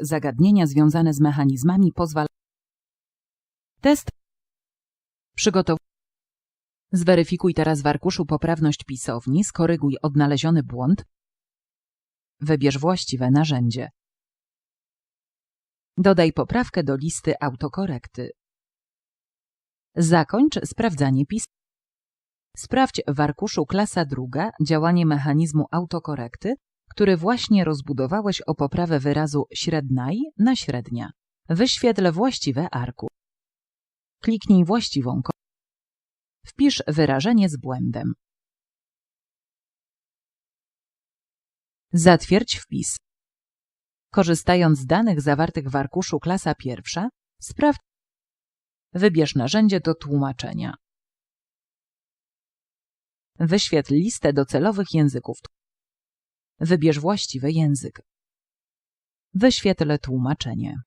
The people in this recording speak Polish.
zagadnienia związane z mechanizmami pozwala. Test. Przygotow. Zweryfikuj teraz w arkuszu poprawność pisowni, skoryguj odnaleziony błąd. Wybierz właściwe narzędzie. Dodaj poprawkę do listy autokorekty. Zakończ sprawdzanie pis. Sprawdź w arkuszu klasa druga działanie mechanizmu autokorekty, który właśnie rozbudowałeś o poprawę wyrazu średnaj na średnia. Wyświetl właściwe arku. Kliknij właściwą ko- Wpisz wyrażenie z błędem. Zatwierdź wpis. Korzystając z danych zawartych w arkuszu klasa pierwsza, sprawdź. Wybierz narzędzie do tłumaczenia. Wyświetl listę docelowych języków. Wybierz właściwy język. Wyświetl tłumaczenie.